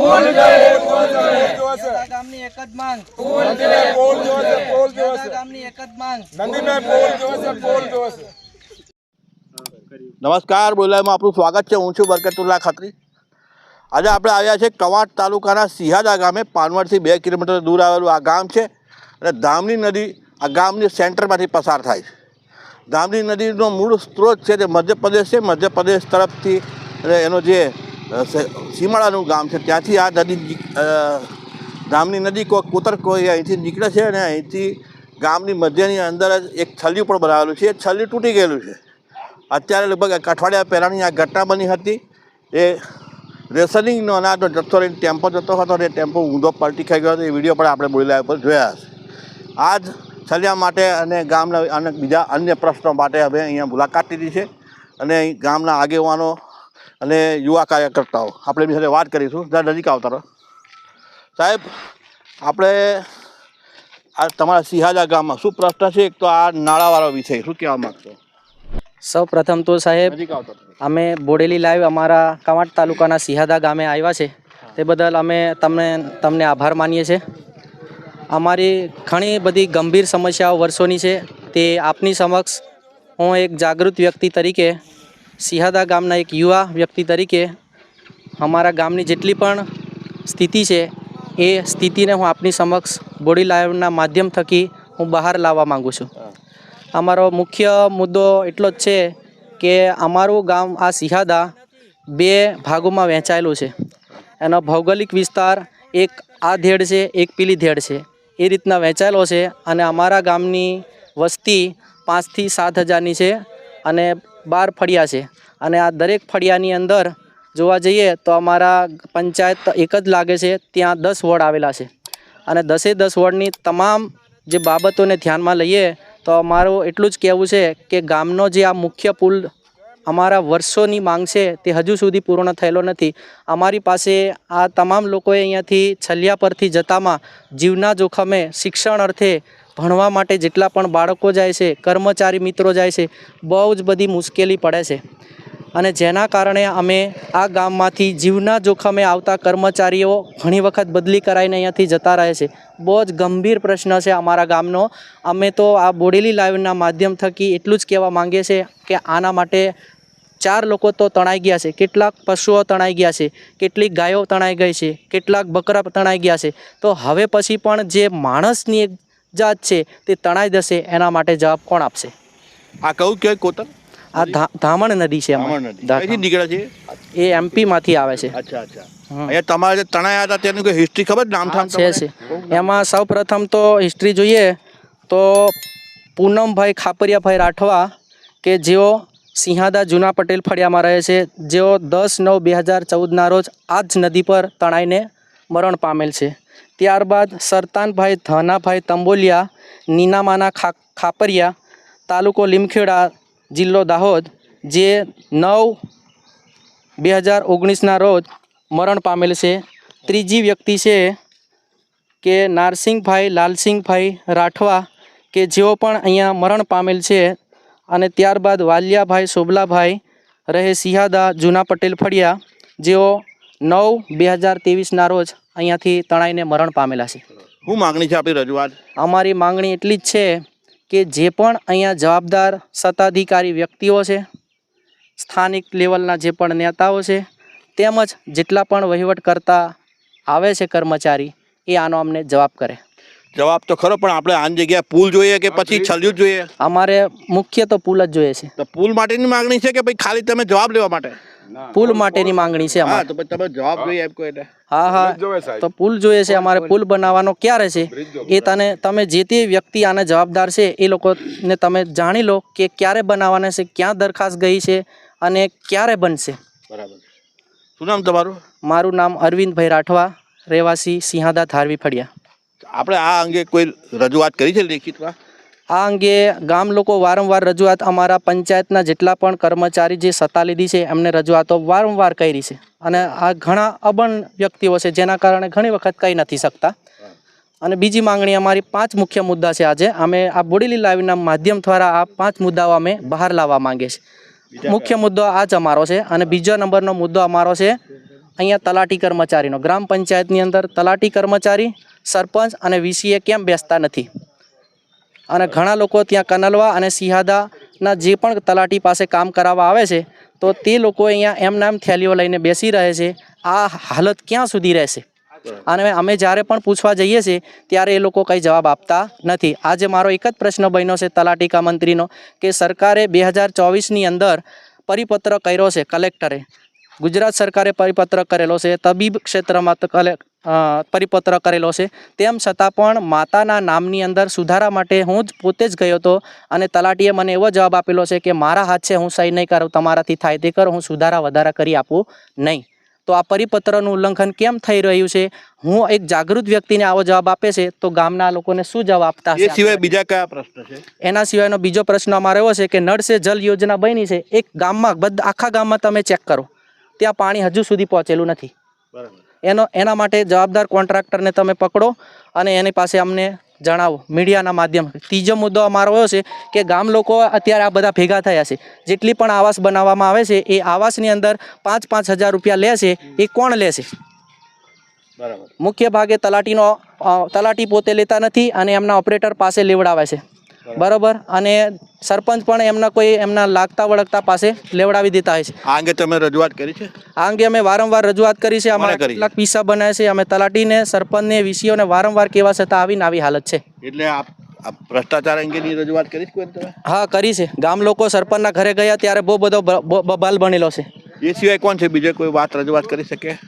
પુલ જોઈએ પુલ જોઈએ ગામની એક જ માંગ. પુલ જોઈએ પુલ જોઈએ પુલ જોઈએ ગામની એક જ માંગ. નંદીભાઈ પુલ જોઈએ પુલ જોઈએ નમસ્કાર બોલાયમાં આપણું સ્વાગત છે. હું છું બરકતુલ્લા ખત્રી. આજે આપણે આવ્યા છે કવાંટ તાલુકાના સિહાદા ગામે પાનવડથી બે કિલોમીટર દૂર આવેલું આ ગામ છે. અને ધામની નદી આ ગામની સેન્ટરમાંથી પસાર થાય છે. ધામની નદીનો મૂળ સ્ત્રોત છે તે મધ્યપ્રદેશ છે. મધ્યપ્રદેશ તરફથી અને એનો જે સીમાડાનું ગામ છે. ત્યાંથી આ નદી ગામની નદી કોઈ કોતર કોઈ અહીંથી નીકળે છે અને અહીંથી ગામની મધ્યની અંદર જ એક છલ્યું પણ બનાવેલું છે. એ છલ્યું તૂટી ગયેલું છે. અત્યારે લગભગ અઠવાડિયા પહેલાંની આ ઘટના બની હતી. એ રેસલિંગનો અનાજનો જથ્થો લઈને ટેમ્પો જતો હતો અને ટેમ્પો ઊંધો પલટી ખાઈ ગયો હતો. એ વીડિયો પણ આપણે બોલ્યા ઉપર જોયા હશે. આ જ છલિયા માટે અને ગામના અને બીજા અન્ય પ્રશ્નો માટે હવે અહીંયા મુલાકાત લીધી છે. અને અહીં ગામના આગેવાનો અને યુવા કાર્યકર્તાઓ. આપણે એમની સાથે વાત કરીશું. જરા નજીક આવતા સાહેબ આપણે આ તમારા સિહાજા ગામમાં શું પ્રશ્ન છે? એક તો આ નાળાવાળો વિષય શું કહેવા માગશો? સૌ પ્રથમ તો સાહેબ. અમે બોડેલી લાઈવ અમારા કાંવાટ તાલુકાના સિહાદા ગામે આવ્યા છે. તે બદલ અમે તમને તમને આભાર માનીએ છીએ. અમારી ઘણી બધી ગંભીર સમસ્યાઓ વર્ષોની છે. તે આપની સમક્ષ હું એક જાગૃત વ્યક્તિ તરીકે સિહાદા ગામના એક યુવા વ્યક્તિ તરીકે અમારા ગામની જેટલી પણ સ્થિતિ છે, એ સ્થિતિને હું આપની સમક્ષ બોડી લાઈવના માધ્યમ થકી હું બહાર લાવવા માગું છું. અમારો મુખ્ય મુદ્દો એટલો જ છે કે અમારું ગામ આ સિહાદા બે ભાગોમાં વહેંચાયેલું છે. એનો ભૌગોલિક વિસ્તાર એક આ ધેડ છે, એક પીલી ધેડ છે. એ રીતના વહેંચાયેલો છે અને અમારા ગામની વસ્તી પાંચથી સાત હજારની છે અને બાર ફળિયા છે. અને આ દરેક ફળિયાની અંદર જોવા જઈએ તો અમારા પંચાયત એક જ લાગે છે, ત્યાં દસ વોર્ડ આવેલા છે. અને દસે દસ વોર્ડની તમામ જે બાબતોને ધ્યાનમાં લઈએ તો અમારું એટલું જ કહેવું છે કે ગામનો જે આ મુખ્ય પુલ અમારા વર્ષોની માંગ છે તે હજુ સુધી પૂર્ણ થયેલો નથી. અમારી પાસે આ તમામ લોકોએ અહીંયાથી છલિયા પરથી જતામાં જીવના જોખમે શિક્ષણ અર્થે ભણવા માટે જેટલા પણ બાળકો જાય છે, કર્મચારી મિત્રો જાય છે, બહુ જ બધી મુશ્કેલી પડે છે. અને જેના કારણે અમે આ ગામમાંથી જીવના જોખમે આવતા કર્મચારીઓ ઘણી વખત બદલી કરાઈને અહીંયાથી જતા રહે છે. બહુ જ ગંભીર પ્રશ્ન છે અમારા ગામનો. અમે તો આ બોડેલી લાઈવના માધ્યમ થકી એટલું જ કહેવા માંગીએ છીએ કે આના માટે ચાર લોકો તો તણાઈ ગયા છે. કેટલાક પશુઓ તણાઈ ગયા છે, કેટલીક ગાયો તણાઈ ગઈ છે, કેટલાક બકરા તણાઈ ગયા છે. તો હવે પછી પણ જે માણસની એક જાત છે તે તણાઈ જશે એના માટે જવાબ કોણ આપશે? આ કહું કે કોતર? આ ધામણ નદી છે નીકળે છે? એ એમપીમાંથી આવે છે. અચ્છા અચ્છા. અહીંયા તમારે તણાયા હતા તેની કોઈ હિસ્ટ્રી ખબર? નામ ઠામ છે છે. એમાં સૌ પ્રથમ તો હિસ્ટ્રી જોઈએ તો પૂનમભાઈ ખાપરિયાભાઈ રાઠવા કે જેઓ સિંહાદા જૂના પટેલ ફળિયામાં રહે છે જેઓ દસ નવ બે હજાર ચૌદના રોજ આ જ નદી પર તણાઈને મરણ પામેલ છે. ત્યારબાદ સરતાનભાઈ ધનાભાઈ તંબોલિયા, નીનામાના ખા, ખાપરિયા, તાલુકો લીમખેડા જિલ્લો દાહોદ, જે નવ બે હજાર ઓગણીસના રોજ મરણ પામેલ છે. ત્રીજી વ્યક્તિ છે કે નારસિંહભાઈ, લાલસિંહભાઈ રાઠવા, કે જેઓ પણ અહીંયા મરણ પામેલ છે અને ત્યારબાદ વાલિયાભાઈ સોબલાભાઈ, રહે સિહાદા જૂના પટેલ ફળિયા, જેઓ નવ બે હજાર ત્રેવીસના રોજ અહીંયાથી તણાઈને મરણ પામેલા છે. શું માગણી છે આપણી રજૂઆત? અમારી માંગણી એટલી જ છે કે જે પણ અહીંયા જવાબદાર સત્તાધિકારી વ્યક્તિઓ છે સ્થાનિક લેવલના જે પણ નેતાઓ છે તેમજ જેટલા પણ વહીવટ કરતા આવે છે કર્મચારી એ આનો અમને જવાબ કરે. જવાબ તો ખરો પણ આપણે આની જગ્યાએ પુલ જોઈએ કે પછી છલ્યું જ જોઈએ? અમારે મુખ્ય તો પુલ જ જોઈએ છે. તો પુલ માટેની માગણી છે કે ભાઈ ખાલી તમે જવાબ લેવા માટે? પુલ માટેની માંગણી છે હા અમારે તો તમે જવાબ જોઈએ એમ કહો એટલે હા હા. તો પુલ જોઈએ છે અમારે. પુલ બનાવવાનો ક્યારે છે? એ તને તમે જે તે વ્યક્તિ આને જવાબદાર છે એ લોકોને તમે જાણી લો કે ક્યારે બનાવવાના છે ક્યાં દરખાસ્ત ગઈ છે અને ક્યારે બનશે. બરાબર. શું નામ તમારું? મારું નામ અરવિંદભાઈ રાઠવા રહેવાસી સિંહાદા ધારવી ફળિયા. આપણે આ અંગે કોઈ રજૂઆત કરી છે લેખિતમાં? આ અંગે ગામ લોકો વારંવાર રજૂઆત અમારા પંચાયતના જેટલા પણ કર્મચારી જે સત્તા લીધી છે એમને રજૂઆતો વારંવાર કરી છે. અને આ ઘણા અબણ વ્યક્તિઓ છે જેના કારણે ઘણી વખત કહી નથી શકતા. અને બીજી માંગણી અમારી પાંચ મુખ્ય મુદ્દા છે આજે. અમે આ બોડીલી લાઈવના માધ્યમ દ્વારા આ પાંચ મુદ્દાઓ અમે બહાર લાવવા માંગીએ છીએ મુખ્ય મુદ્દો આ જ અમારો છે અને બીજો નંબરનો મુદ્દો અમારો છે અહીંયા તલાટી કર્મચારીનો. ગ્રામ પંચાયતની અંદર તલાટી કર્મચારી સરપંચ અને વીસીએ કેમ બેસતા નથી? અને ઘણા લોકો ત્યાં કનલવા અને સિહાદાના જે પણ તલાટી પાસે કામ કરાવવા આવે છે, તો તે લોકો અહીંયા એમ થેલીઓ લઈને બેસી રહે છે. આ હાલત ક્યાં સુધી રહેશે? અને અમે જ્યારે પણ પૂછવા જઈએ છીએ, ત્યારે એ લોકો કંઈ જવાબ આપતા નથી. આજે મારો એક જ પ્રશ્ન બન્યો છે તલાટીકા મંત્રીનો, કે સરકારે બે હજાર ચોવીસની અંદર પરિપત્ર કર્યો છે કલેક્ટરે. ગુજરાત સરકારે પરિપત્ર કરેલો છે. તબીબ ક્ષેત્રમાં પરિપત્ર કરેલો છે. તેમ છતાં પણ માતાના નામની અંદર સુધારા માટે હું જ પોતે જ ગયો હતો અને તલાટીએ મને એવો જવાબ આપેલો છે કે મારા હાથ છે હું સહી નહીં કરું તમારાથી થાય તે કરો હું સુધારા વધારા કરી આપું નહીં. તો આ પરિપત્રનું ઉલ્લંઘન કેમ થઈ રહ્યું છે? હું એક જાગૃત વ્યક્તિને આવો જવાબ આપે છે તો ગામના લોકોને શું જવાબ આપતા એ સિવાય બીજા કયા પ્રશ્ન છે? એના સિવાયનો બીજો પ્રશ્ન અમારો એવો છે કે નળ સે જલ યોજના બની છે એક ગામમાં બધા આખા ગામમાં તમે ચેક કરો ત્યાં પાણી હજુ સુધી પહોંચેલું નથી. બરાબર. એનો એના માટે જવાબદાર કોન્ટ્રાક્ટરને તમે પકડો અને એની પાસે અમને જણાવો મીડિયાના માધ્યમથી. ત્રીજો મુદ્દો અમારો એવો છે કે ગામ લોકો અત્યારે આ બધા ભેગા થયા છે. જેટલી પણ આવાસ બનાવવામાં આવે છે એ આવાસની અંદર પાંચ પાંચ હજાર રૂપિયા લે છે એ કોણ લે છે? બરાબર. મુખ્ય ભાગે તલાટીનો તલાટી પોતે લેતા નથી અને એમના ઓપરેટર પાસે લેવડાવે છે. બરાબર. અને સરપંચ પણ એમના કોઈ એમના લાગતા વળગતા પાસે લેવડાવી દેતા હોય છે. આ અંગે તમે રજૂઆત કરી છે? આ અંગે અમે વારંવાર રજૂઆત કરી છે. અમારા કેટલાક પીસા બનાવ્યા છે. અમે તલાટીને સરપંચને વીસીઓને વારંવાર કહેવા છતાં આવીને આવી હાલત છે. એટલે આ આ ભ્રષ્ટાચાર અંગેની રજૂઆત કરી છે તમે હા કરી છે. ગામ લોકો સરપંચના ઘરે ગયા ત્યારે બહુ બધો બબાલ બનેલો છે. એ સિવાય કોણ છે? બીજે કોઈ વાત રજૂઆત કરી શકે?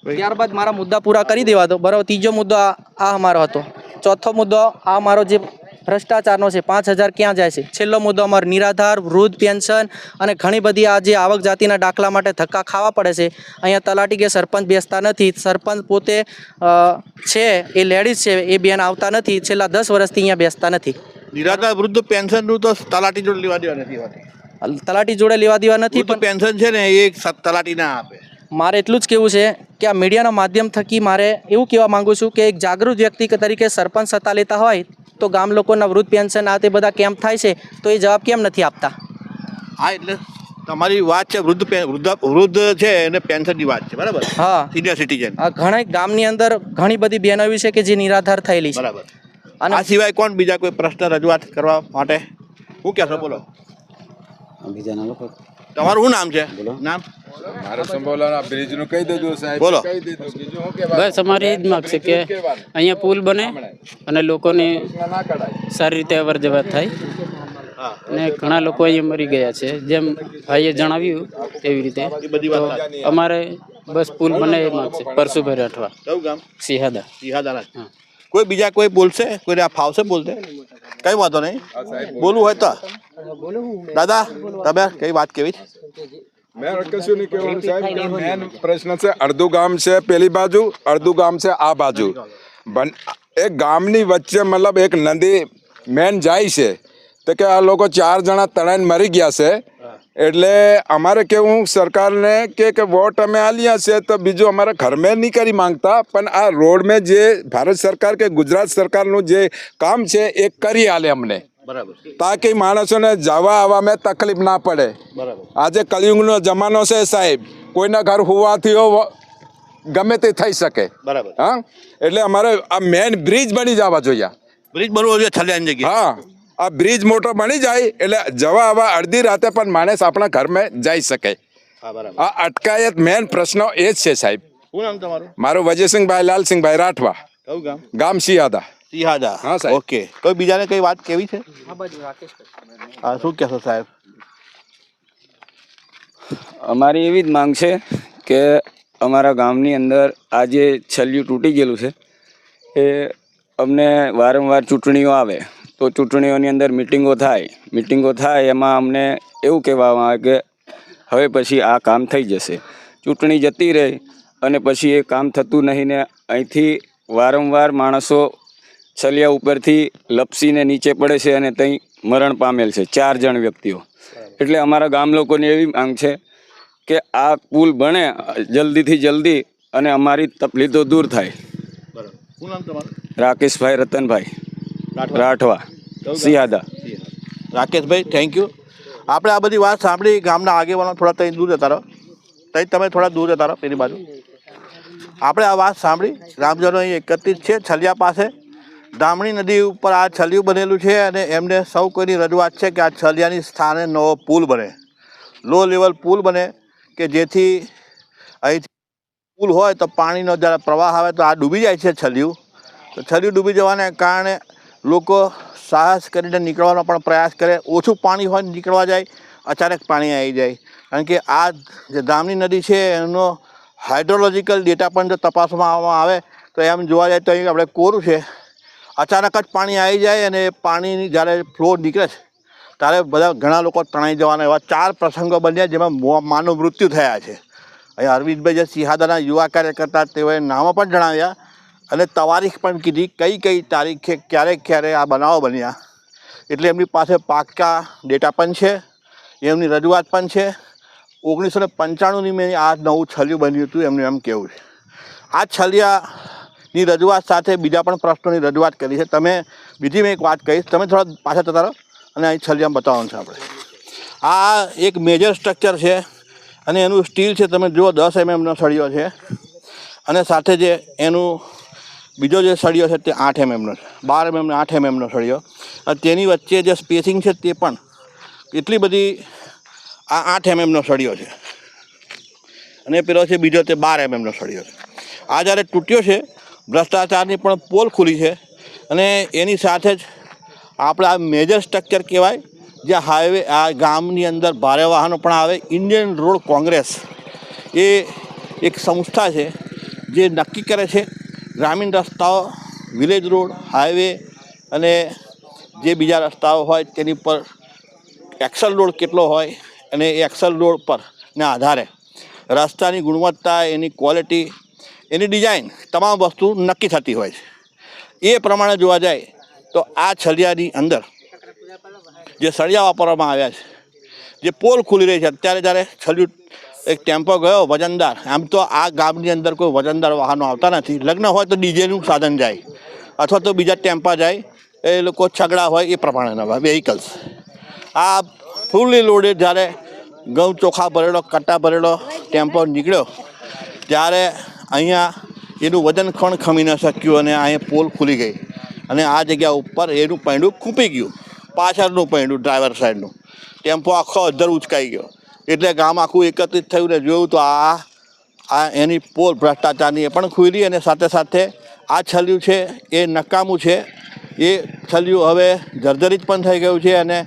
ત્યારબાદ મારા મુદ્દા પૂરા કરી દેવા દો. બરાબર ત્રીજો મુદ્દો આ આ અમારો હતો. ચોથો મુદ્દો આ મારો જે ભ્રષ્ટાચારનો છે. પાંચ હજાર ક્યાં જાય છે? છેલ્લો મુદ્દો અમારો નિરાધાર વૃદ્ધ પેન્શન અને ઘણી બધી આ જે આવક જાતિના દાખલા માટે ધક્કા ખાવા પડે છે. અહીંયા તલાટી કે સરપંચ બેસતા નથી. સરપંચ પોતે છે એ લેડીઝ છે એ બેન આવતા નથી. છેલ્લા દસ વર્ષથી અહીંયા બેસતા નથી. નિરાધાર વૃદ્ધ પેન્શનનું તો તલાટી જોડે લેવા દેવા નથી હોતી. તલાટી જોડે લેવા દેવા નથી પણ પેન્શન છે ને એ તલાટી ના આપે. મારે એટલું જ કહેવું છે કે આ મીડિયાના માધ્યમ થકી મારે એવું કહેવા માંગુ છું કે એક જાગૃત વ્યક્તિ તરીકે સરપંચ સત્તા લેતા હોય તો ગામ લોકોના વૃદ્ધ પેન્શન આ તે બધા કેમ્પ થાય છે તો એ જવાબ કેમ નથી આપતા? હા એટલે તમારી વાત છે વૃદ્ધ વૃદ્ધ વૃદ્ધ છે એને પેન્શનની વાત છે બરાબર? હા. સિનિયર સિટીઝન આ ઘણા ગામની અંદર ઘણી બધી બહેનો એવી છે કે જે નિરાધાર થયેલી છે. બરાબર. અને આ સિવાય કોણ બીજા કોઈ પ્રશ્ન રજૂઆત કરવા માટે? હું કહેશો બોલો. બીજાના લોકો તમારું શું નામ છે? નામ? મારે સંભોલાના બ્રિજનું કહી દેજો સાહેબ. બોલો. કહી? બસ અમારી એ જ માગ છે કે અહીંયા પુલ બને અને લોકોની સારી રીતે અવર જવર થાય. અને ઘણા લોકો અહીંયા મરી ગયા છે. જેમ ભાઈએ જણાવ્યું તેવી રીતે. અમારે બસ પુલ બને એ માગ છે. પરશુભાઈ રાઠવા. કયું ગામ? સિહાદા. સિંહાદાના કોઈ બીજા કોઈ બોલશે? કોઈને આ ફાવશે બોલશે કઈ વાંધો નહીં. બોલવું હોય તો. દાદા, તમે કઈ વાત કેવી? મેં કશું નહીં કહેવાનું સાહેબ. છે, અડધું ગામ છે પેલી બાજુ, અડધું ગામ છે આ બાજુ. એક ગામની વચ્ચે મતલબ એક નદી મેન જાય છે. તો કે આ લોકો ચાર જણા તણાઈને મરી ગયા છે. એટલે અમારે કેવું સરકારને કે કે વોટ અમે આલ્યા છે તો બીજું અમારે ઘર મેં નહીં કરી માંગતા પણ આ રોડ મેં જે ભારત સરકાર કે ગુજરાત સરકારનું જે કામ છે એ કરી આલે અમને. બરાબર. તાકી માણસોને જવા આવવામાં તકલીફ ના પડે. બરાબર. આજે કલયુગનો જમાનો છે સાહેબ કોઈના ઘર હોવાથી ગમે તે થઈ શકે. બરાબર. હા? એટલે અમારે આ મેન બ્રિજ બની જવા જોઈએ. બ્રિજ બનવો જોઈએ છલ્યાની હા. આ બ્રિજ મોટો બની જાય એટલે જવા આવવા અડધી રાતે પણ માણસ આપણા ઘરમાં જઈ શકે. આ અટકાયત મેન પ્રશ્ન એ જ છે સાહેબ. શું નામ તમારું? મારું વજયસિંહભાઈ લાલસિંહભાઈ રાઠવા. કયું ગામ? ગામ સિયાદા સિંહાદા હા, સાહેબ. ઓકે. કોઈ બીજાને કઈ વાત કેવી છે. હા શું કહેશો સાહેબ? અમારી એવી જ માંગ છે કે અમારા ગામની અંદર આ જે છલ્યું તૂટી ગયેલું છે એ અમને વારંવાર ચૂંટણીઓ આવે. તો ચૂંટણીઓની અંદર મિટિંગો થાય. મિટિંગો થાય એમાં અમને એવું કહેવામાં આવે કે હવે પછી આ કામ થઈ જશે. ચૂંટણી જતી રહે અને પછી એ કામ થતું નહીં ને અહીંથી વારંવાર માણસો છલિયા ઉપરથી લપસીને નીચે પડે છે અને ત્યાં મરણ પામેલ છે ચાર જણ વ્યક્તિઓ. એટલે અમારા ગામ લોકોની એવી માંગ છે કે આ પુલ બને જલ્દીથી જલ્દી અને અમારી તકલીફો દૂર થાય. રાકેશભાઈ રતનભાઈ. રાઠવા. સિયાદા રાકેશભાઈ થેન્ક યુ આપણે આ બધી વાત સાંભળી ગામના આગેવાનો થોડા ત્યાં દૂર જતા રહો. ત્યાં તમે થોડા દૂર જતા રહો એની બાજુ. આપણે આ વાત સાંભળી રામજનો અહીં એકત્રિત છે છલિયા પાસે. ધામણી નદી ઉપર આ છલિયું બનેલું છે અને એમને સૌ કોઈની રજૂઆત છે કે આ છલિયાની સ્થાને નવો પુલ બને. લો લેવલ પુલ બને કે જેથી અહીંથી પુલ હોય તો પાણીનો જ્યારે પ્રવાહ આવે તો આ ડૂબી જાય છે છલિયું. તો છલિયું ડૂબી જવાને કારણે લોકો સાહસ કરીને નીકળવાનો પણ પ્રયાસ કરે. ઓછું પાણી હોય નીકળવા જાય, અચાનક પાણી આવી જાય. કારણ કે આ જે ધામની નદી છે, એનો હાઇડ્રોલોજીકલ ડેટા પણ જો તપાસવામાં આવવામાં આવે, તો એમ જોવા જાય તો અહીં આપણે કોરું છે. અચાનક જ પાણી આવી જાય અને પાણીની જ્યારે ફ્લો નીકળે છે, ત્યારે બધા ઘણા લોકો તણાઈ જવાના એવા ચાર પ્રસંગો બન્યા જેમાં મો- માનવ મૃત્યુ થયા છે. અહીં અરવિંદભાઈ જે સિંહાદાના યુવા કાર્યકર્તા તેઓએ નામો પણ જણાવ્યા. અને તારીખ પણ કીધી કઈ કઈ તારીખે, ક્યારે ક્યારે આ બનાવો બન્યા. એટલે એમની પાસે પાક્કા ડેટા પણ છે, એમની રજૂઆત પણ છે. ઓગણીસો ને પંચાણુંની મેં આ નવું છલિયું બન્યું હતું, એમનું એમ કહેવું છે. આ છલિયાની રજૂઆત સાથે બીજા પણ પ્રશ્નોની રજૂઆત કરી છે. તમે, બીજી મેં એક વાત કહીશ, તમે થોડા પાછા જતા રહો અને અહીં છલિયામાં બતાવવાનું છે આપણે. આ એક મેજર સ્ટ્રક્ચર છે અને એનું સ્ટીલ છે, તમે જુઓ દસ એમએમનો સળિયો છે. અને સાથે જે એનું બીજો જે સળિયો છે તે આઠ એમએમનો છે. બાર એમએમનો આઠ એમએમનો સળિયો. અને તેની વચ્ચે જે સ્પેસિંગ છે તે પણ એટલી બધી આ આઠ એમએમનો સળિયો છે. અને પેલો છે બીજો તે બાર એમએમનો સળિયો છે. આ જ્યારે તૂટ્યો છે, ભ્રષ્ટાચારની પણ પોલ ખુલી છે. અને એની સાથે જ આપણે આ મેજર સ્ટ્રક્ચર કહેવાય, જે હાઈવે આ ગામની અંદર ભારે વાહનો પણ આવે. ઇન્ડિયન રોડ કોંગ્રેસ એ એક સંસ્થા છે, જે નક્કી કરે છે ગ્રામીણ રસ્તાઓ વિલેજ રોડ હાઈવે અને જે બીજા રસ્તાઓ હોય તેની પર એક્સલ રોડ કેટલો હોય અને એ એક્સલ રોડ પર આધારે રસ્તાની ગુણવત્તા, એની ક્વોલિટી એની ડિઝાઇન તમામ વસ્તુ નક્કી થતી હોય છે. એ પ્રમાણે જોવા જાય તો આ છલિયાની અંદર જે સળિયા વાપરવામાં આવ્યા છે, જે પોલ ખુલી રહી છે, અત્યારે જ્યારે છલિયું એક ટેમ્પો ગયો, વજનદાર. આમ તો આ ગામની અંદર કોઈ વજનદાર વાહનો આવતા નથી. લગ્ન હોય તો ડીજેનું સાધન જાય, અથવા તો બીજા ટેમ્પા જાય, એ લોકો છગડા હોય એ પ્રમાણેના વેહિકલ્સ આ ફૂલી લોડેડ જ્યારે ઘઉં ચોખા ભરેલો, કટ્ટા ભરેલો ટેમ્પો નીકળ્યો, ત્યારે અહીંયા એનું વજન ખણ ખમી ન શક્યું અને અહીંયા પોલ ખુલી ગઈ. અને આ જગ્યા ઉપર એનું પૈંડું ખૂંપી ગયું. પાછળનું પૈંડું ડ્રાઈવર સાઈડનું ટેમ્પો આખો અધર ઉચકાઈ ગયો. એટલે ગામ આખું એકત્રિત થયું ને જોયું તો આ આ એની પોલ ભ્રષ્ટાચારની એ પણ ખુલી અને સાથે સાથે આ છલ્યું છે, એ નકામું છે. એ છલ્યું હવે જર્જરિત પણ થઈ ગયું છે અને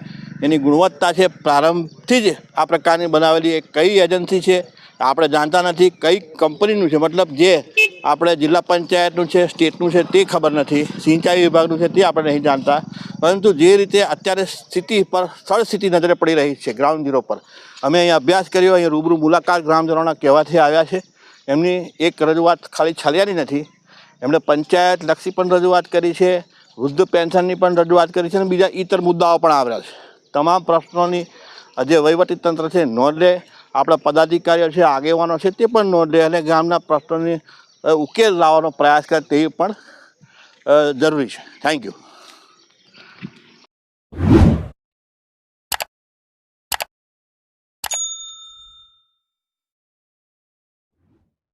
એની ગુણવત્તા છે પ્રારંભથી જ આ પ્રકારની બનાવેલી એ કઈ એજન્સી છે, આપણે જાણતા નથી કઈ કંપનીનું છે. મતલબ જે આપણે જિલ્લા પંચાયતનું છે, સ્ટેટનું છે તે ખબર નથી. સિંચાઈ વિભાગનું છે તે આપણે નહીં જાણતા. પરંતુ જે રીતે અત્યારે સ્થિતિ પર સ્થળ સ્થિતિ નજરે પડી રહી છે ગ્રાઉન્ડ ઝીરો પર. અમે અહીંયા અભ્યાસ કર્યો, અહીંયા રૂબરૂ મુલાકાત ગ્રામજનોના કહેવાથી આવ્યા છે. એમની એક રજૂઆત ખાલી છલિયાની નથી. એમણે પંચાયત લક્ષી પણ રજૂઆત કરી છે, વૃદ્ધ પેન્શનની પણ રજૂઆત કરી છે અને બીજા ઇતર મુદ્દાઓ પણ આવ્યા છે. તમામ પ્રશ્નોની જે વહીવટી તંત્ર છે, નોંધ લે આપણા પદાધિકારીઓ છે, આગેવાનો છે, તે પણ નોંધ લે અને ગામના પ્રશ્નોની ઉકેલ લાવવાનો પ્રયાસ કરે તે પણ જરૂરી છે. Thank you